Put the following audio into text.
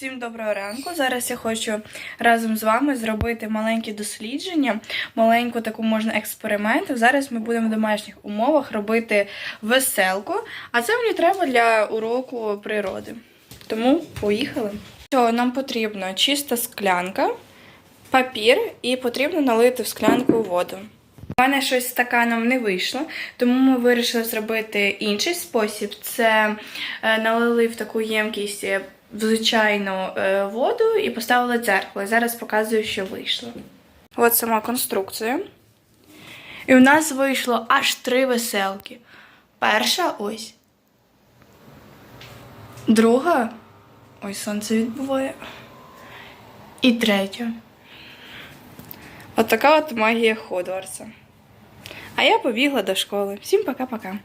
Всім доброго ранку. Зараз я хочу разом з вами зробити маленьке дослідження, маленьку таку можна експеримент. Зараз ми будемо в домашніх умовах робити веселку, а це мені треба для уроку природи. Тому поїхали. Що нам потрібно чиста склянка, папір і потрібно налити в склянку воду. У мене щось стаканом не вийшло, тому ми вирішили зробити інший спосіб. Це е, налили в таку ємкість е, в звичайну е, воду і поставили дзеркало. Зараз показую, що вийшло. От сама конструкція. І у нас вийшло аж три веселки. Перша ось. Друга. Ой, сонце відбуває. І третя. От от магія Хогвартса. А я побігла до школи. Всім пока-пока.